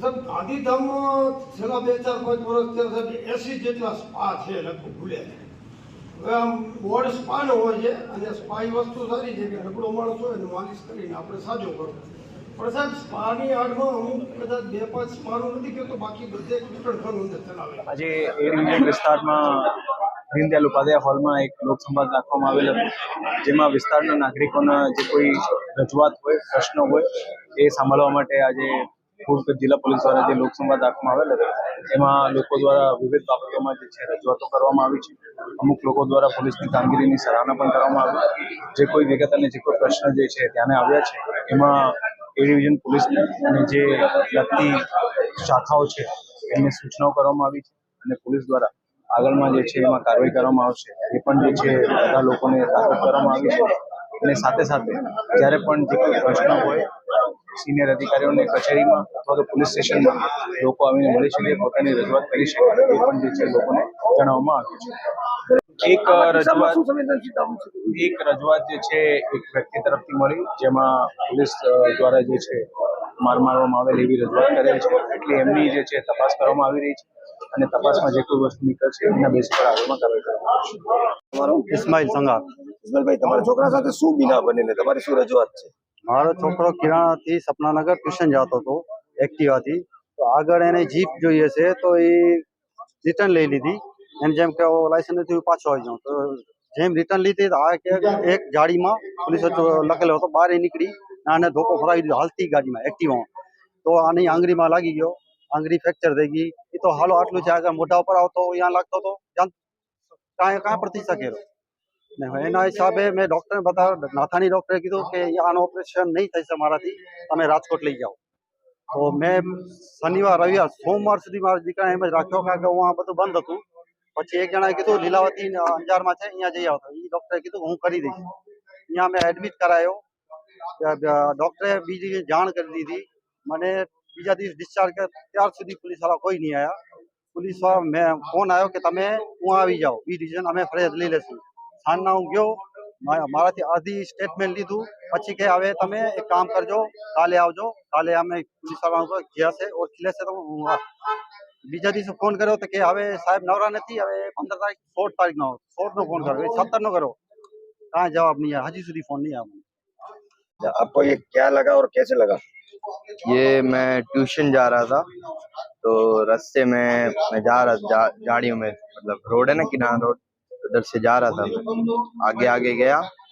સાહેબ ગાંધીધામ છેલ્લા બે ચાર પાંચ વર્ષ એસી જેટલા સ્પા છે, લગભગ છે હવે આમ બોર્ડ ન હોય છે, અને સ્પા વસ્તુ સારી છે કે નબળો માણસ હોય માલિશ કરીને આપણે સાજો કરો. પણ સ્પાની આડમાં અમુક કદાચ બે પાંચ સ્પાનું નથી કહેતો બાકી આજે એર ડિવિઝન વિસ્તારમાં દીનદયાલ ઉપાધ્યાય હોલમાં એક લોકસંવાદ રાખવામાં આવેલ હતો જેમાં વિસ્તારના નાગરિકોના જે કોઈ રજૂઆત હોય, પ્રશ્નો હોય, એ સાંભળવા માટે આજે પૂર્વ જિલ્લા પોલીસ દ્વારા જે લોકસંવાદ રાખવામાં આવેલ હતો એમાં લોકો દ્વારા વિવિધ બાબતોમાં જે છે રજૂઆતો કરવામાં આવી છે. અમુક લોકો દ્વારા પોલીસની કામગીરીની સરાહના પણ કરવામાં આવી જે કોઈ વિગત અને જે કોઈ પ્રશ્ન જે છે ધ્યાને આવ્યા છે, એમાં એ ડિવિઝન પોલીસને અને જે લગતી શાખાઓ છે, એમને સૂચનાઓ કરવામાં આવી છે અને પોલીસ દ્વારા આગળમાં જે છે એમાં કાર્યવાહી કરવામાં આવશે, એ પણ જે છે બધા લોકોને તાકત કરવામાં આવી છે. અને સાથે સાથે જ્યારે પણ જે કોઈ પ્રશ્ન હોય સિનિયર અધિકારીઓને કચેરીમાં અથવા તો પોલીસ સ્ટેશનમાં લોકો આવીને મળી શકે પોતાની રજૂઆત કરી શકે એ પણ જે છે લોકોને જણાવવામાં આવ્યું છે. એક રજૂઆત એક રજૂઆત જે છે એક વ્યક્તિ તરફથી મળી જેમાં પોલીસ દ્વારા જે છે માર મારવામાં આવેલ એવી રજૂઆત કરેલ છે. એટલે એમની જે છે તપાસ કરવામાં આવી રહી છે અને તપાસમાં જે કોઈ વસ્તુ નીકળશે એમના બેસ પર આગળમાં કાર્યવાહી કરવામાં આવશે તમારું? ઇસ્માઇલ સંઘાર. ઇસ્માઇલભાઈ તમારા છોકરા સાથે શું બિના બનીને તમારી શું રજૂઆત છે? મારો છોકરો કિરાણાથી સપનાનગર ટ્યુશન જતો હતો, એક્ટિવાથી. તો આગળ એને જીપ જોઈએ છે, તો એ રિટર્ન લઈ લીધી. એમ જેમ કે લાયસન્સ નથી પાછો આવી જાઉં. તો જેમ રિટર્ન લીધી આ એક ગાડીમાં પોલીસ લખેલો હતો, બહાર નીકળી આને ધોકો ફરાવી દીધો, હાલતી ગાડીમાં, એક્ટિવામાં. તો આની આંગળીમાં લાગી ગયો, આંગળી ફ્રેક્ચર થઈ ગઈ. એ તો હાલો આટલું છે, આગળ મોઢા ઉપર આવતો અહીંયા લાગતો હતો. કાંઈ કાંઈ પ્રતિષ્ઠા શકેલો ને એના હિસાબે મેં ડોક્ટરને બતાવ્યો નાથાની ડોક્ટરે કીધું કે આનું ઓપરેશન નહીં થશે મારાથી તમે રાજકોટ લઈ જાઓ. તો મેં શનિવાર રવિવાર સોમવાર સુધી મારા દીકરાને એમ જ રાખ્યો કારણ કે હું આ બધું બંધ હતું. પછી એક જણાએ કીધું લીલાવતી અંજારમાં છે અહીંયા જઈ આવતો એ ડોક્ટરે કીધું હું કરી દઈશ. અહીંયા મેં એડમિટ કરાયો. ડોક્ટરે બીજી જાણ કરી દીધી. મને બીજા દિવસ ડિસ્ચાર્જ કર્યા. ત્યાર સુધી પોલીસવાળા કોઈ નહીં આવ્યા પોલીસવાળા મેં ફોન આવ્યો કે તમે હું આવી જાઓ. બી ડિવિઝન અમે ફરજ લઈ લેશું. સાંજના હું ગયો મા- મારાથી અડધી સ્ટેટમેન્ટ લીધું પછી કે હવે તમે એક કામ કરજો કાલે આવજો કાલે અમે પોલીસ વાળા જે હશે ઓળખી લેશે તો હું આ- બીજા દિવસે ફોન કર્યો તો કે હવે સાહેબ નવરા નથી હવે પંદર તારીખ સોળ તારીખનો સોળ નો ફોન કર્યો સત્તર નો કર્યો કાંઈ જવાબ નહીં આવ્યો હજી સુધી ફોન નહીં આવ્યો आपको ये क्या लगा और कैसे लगा ये मैं ट्यूशन जा रहा था तो रास्ते में मैं जा रहा जा, गाड़ियों में मतलब रोड है ना किनारा रोड उधर से जा रहा था मैं आगे आगे गया